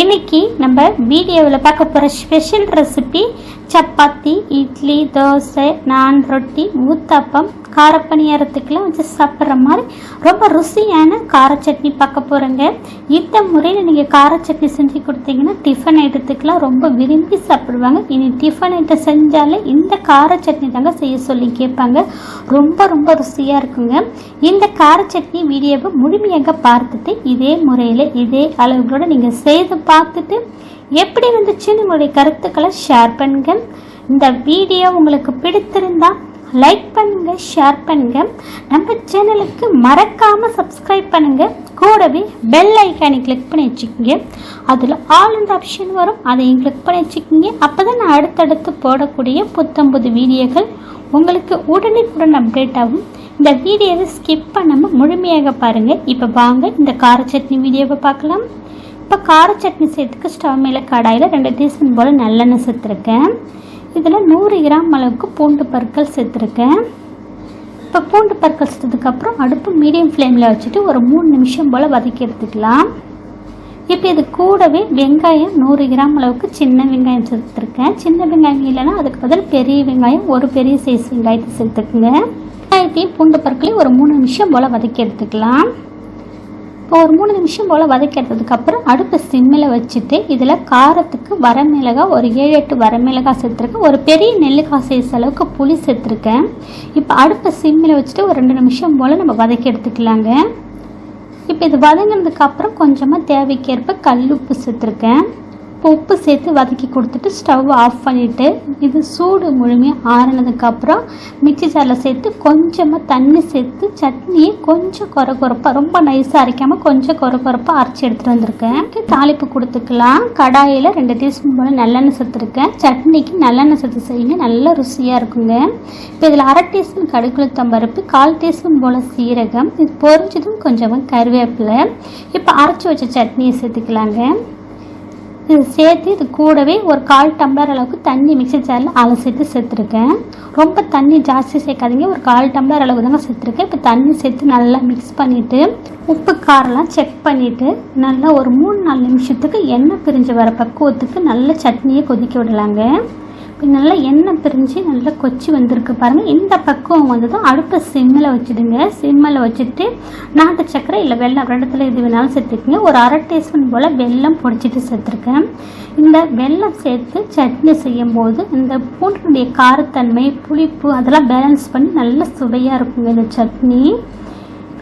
இன்னைக்கு நம்ம வீடியோவில் பார்க்க போகிற ஸ்பெஷல் ரெசிபி சப்பாத்தி இட்லி தோசை நான் ரொட்டி ஊத்தாப்பம் காரப்பணியாரத்துக்கெல்லாம் வச்சு சாப்பிட்ற மாதிரி ரொம்ப ருசியான கார சட்னி பார்க்க போகிறோங்க இந்த முறையில் நீங்கள் கார சட்னி செஞ்சு கொடுத்தீங்கன்னா டிஃபன் ஐட்டத்துக்கெலாம் ரொம்ப விரும்பி சாப்பிடுவாங்க. இனி டிஃபன் ஐட்டம் செஞ்சாலே இந்த கார சட்னி தாங்க செய்ய சொல்லி கேட்பாங்க. ரொம்ப ரொம்ப ருசியாக இருக்குங்க. இந்த கார சட்னி வீடியோவை முழுமையாக பார்த்துட்டு இதே முறையில் இதே அளவுகளோட நீங்கள் செய்து பார்த்துட்டு எப்படி வந்துச்சுன்னு உங்களுடைய கருத்துக்களை ஷேர் பண்ணுங்க. இந்த வீடியோ உங்களுக்கு பிடித்திருந்தா லைக் பண்ணுங்க ஷேர் பண்ணுங்க. நம்ம சேனலுக்கு மறக்காம சப்ஸ்கிரைப் பண்ணுங்க. கூடவே பெல் ஐக்கானை கிளிக் பண்ணி வச்சுக்கோங்க. அதில் ஆல் இந்த ஆப்ஷன் வரும் அதையும் கிளிக் பண்ணி வச்சுக்கோங்க. அப்போ தான் நான் அடுத்தடுத்து போடக்கூடிய புத்தம்புது வீடியோக்கள் உங்களுக்கு உடனுக்குடன் அப்டேட் ஆகும். இந்த வீடியோவை ஸ்கிப் பண்ணாமல் முழுமையாக பாருங்கள் இப்போ வாங்க இந்த கார சட்னி வீடியோவை பார்க்கலாம். இப்போ கார சட்னி செய்யறதுக்கு ஸ்டவ் மேலே கடாயில் ரெண்டு டீஸ்பூன் போல் நல்லெண்ணெய் சேர்த்துருக்கேன். இதில் நூறு கிராம் அளவுக்கு பூண்டு பற்கள் சேர்த்துருக்கேன். இப்போ பூண்டு பற்கள் சேர்த்ததுக்கப்புறம் அடுப்பு மீடியம் ஃப்ளேமில் வச்சுட்டு ஒரு மூணு நிமிஷம் போல் வதக்கி எடுத்துக்கலாம். இப்போ இது கூடவே வெங்காயம் நூறு கிராம் அளவுக்கு சின்ன வெங்காயம் சேர்த்துருக்கேன். சின்ன வெங்காயம் இல்லைன்னா அதுக்கு பதில் பெரிய வெங்காயம் ஒரு பெரிய சைஸ் வெங்காயத்தை சேர்த்துக்குங்க. வெங்காயத்தையும் பூண்டு பற்களையும் ஒரு மூணு நிமிஷம் போல் வதக்கி எடுத்துக்கலாம். ஒரு மூணு நிமிஷம் போல் வதக்கிறதுக்கப்புறம் அடுப்பு சிம்மில் வச்சுட்டு இதில் காரத்துக்கு வரமிளகாய் ஒரு ஏழு எட்டு வரமிளகாய் சேர்த்துருக்கேன். ஒரு பெரிய நெல்லுக்காய் சைஸ் அளவுக்கு புளி சேர்த்துருக்கேன். இப்போ அடுப்பை சிம்மில் வச்சுட்டு ஒரு ரெண்டு நிமிஷம் போல் நம்ம வதக்கி எடுத்துக்கலாங்க. இப்போ இது வதங்கினதுக்கப்புறம் கொஞ்சமாக தேவைக்கேற்ப கல் உப்பு சேர்த்துருக்கேன். உப்பு சேர்த்து வதக்கி கொடுத்துட்டு ஸ்டவ் ஆஃப் பண்ணிவிட்டு இது சூடு முழுமையாக ஆறினதுக்கப்புறம் மிக்சி ஜாரில் சேர்த்து கொஞ்சமாக தண்ணி சேர்த்து சட்னியை கொஞ்சம் குறை குறைப்பாக ரொம்ப நைஸாக அரைக்காமல் கொஞ்சம் குறை குறைப்பாக அரைச்சி எடுத்துகிட்டு வந்திருக்கேன். தாளிப்பு கொடுத்துக்கலாம். கடாயில் ரெண்டு டீஸ்பூன் போல் நல்லெண்ணெய் சேர்த்துருக்கேன். சட்னிக்கு நல்லெண்ணெய் சேர்த்து செய்யுங்க நல்லா ருசியாக இருக்குங்க. இப்போ இதில் அரை டீஸ்பூன் கடுகுளுத்தம் பருப்பு கால் டீஸ்பூன் போல் சீரகம் இது பொரிஞ்சதும் கொஞ்சமாக கருவேப்பிலை. இப்போ அரைச்சி வச்ச சட்னியை சேர்த்துக்கலாங்க. இது சேர்த்து இது கூடவே ஒரு கால் டம்ளர் அளவுக்கு தண்ணி மிக்சி ஜாரில் அலசிட்டு சேர்த்துருக்கேன். ரொம்ப தண்ணி ஜாஸ்தி சேர்க்காதீங்க. ஒரு கால் டம்ளர் அளவு தாங்க சேர்த்துருக்கேன். இப்போ தண்ணி சேர்த்து நல்லா மிக்ஸ் பண்ணிவிட்டு உப்பு காரெல்லாம் செக் பண்ணிவிட்டு நல்லா ஒரு மூணு நாலு நிமிஷத்துக்கு எண்ணெய் பிரிஞ்சு வர பக்குவத்துக்கு நல்ல சட்னியை கொதிக்க விடலாங்க. நல்லா எண்ணெய் பிரிஞ்சு நல்லா கொச்சி வந்திருக்கு பாருங்கள் இந்த பக்குவம் வந்ததும் அடுப்பை சிம்மில் வச்சுடுங்க. சிம்மில் வச்சுட்டு நாட்டு சக்கரை இல்லை வெள்ளம் ரெண்டத்தில் இது வேணாலும் சேர்த்துக்குங்க. ஒரு அரை டீஸ்பூன் போல் வெல்லம் பொடிச்சிட்டு சேர்த்துருக்கேன். இந்த வெல்லம் சேர்த்து சட்னி செய்யும் போது இந்த பூண்டினுடைய காரத்தன்மை புளிப்பு அதெல்லாம் பேலன்ஸ் பண்ணி நல்ல சுவையாக இருக்குங்க இந்த சட்னி.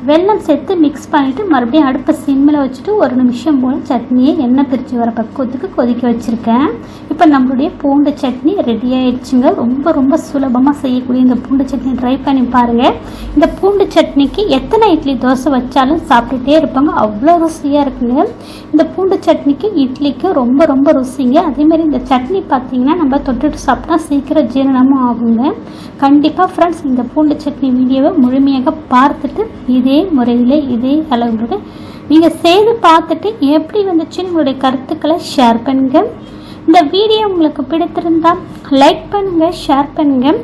வெல்லம் சேர்த்து மிக்ஸ் பண்ணிவிட்டு மறுபடியும் அடுப்பை சிம்மில் வச்சுட்டு ஒரு நிமிஷம் போல் சட்னியை எண்ணெய் பிரித்து வர பக்குவத்துக்கு கொதிக்க வச்சுருக்கேன். இப்போ நம்மளுடைய பூண்டு சட்னி ரெடி ஆயிடுச்சுங்க. ரொம்ப ரொம்ப சுலபமாக செய்யக்கூடிய இந்த பூண்டு சட்னி ட்ரை பண்ணி பாருங்கள் இந்த பூண்டு சட்னிக்கு எத்தனை இட்லி தோசை வச்சாலும் சாப்பிட்டுட்டே இருப்பாங்க. அவ்வளோ ருசியாக இருக்குங்க. இந்த பூண்டு சட்னிக்கு இட்லிக்கு ரொம்ப ரொம்ப ருசிங்க. அதேமாதிரி இந்த சட்னி பார்த்தீங்கன்னா நம்ம தொட்டுட்டு சாப்பிட்டா சீக்கிரம் ஜீரணமும் ஆகுங்க. கண்டிப்பாக ஃப்ரெண்ட்ஸ் இந்த பூண்டு சட்னி வீடியோவை முழுமையாக பார்த்துட்டு இது முறையில் இதே அளவுகளோட நீங்கள் செய்து பார்த்துட்டு எப்படி வந்துச்சுன்னு உங்களுடைய கருத்துக்களை ஷேர் பண்ணுங்கள் இந்த வீடியோ உங்களுக்கு பிடித்திருந்தால் லைக் பண்ணுங்கள் ஷேர் பண்ணுங்கள்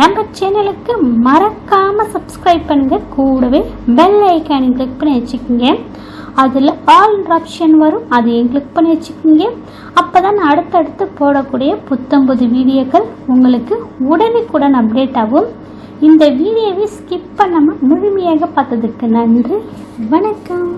நம்ம சேனலுக்கு மறக்காமல் சப்ஸ்கிரைப் பண்ணுங்கள் கூடவே பெல் ஐக்கானை கிளிக் பண்ணி வச்சுக்கோங்க. அதில் ஆல் ஆப்ஷன் வரும். அதையும் கிளிக் பண்ணி வச்சுக்கோங்க. அப்போ தான் அடுத்தடுத்து போடக்கூடிய புத்தம்புது வீடியோக்கள் உங்களுக்கு உடனுக்குடன் அப்டேட் ஆகும். இந்த வீடியோவை ஸ்கிப் பண்ணாமல் முழுமையாக பார்த்ததுக்கு நன்றி. வணக்கம்.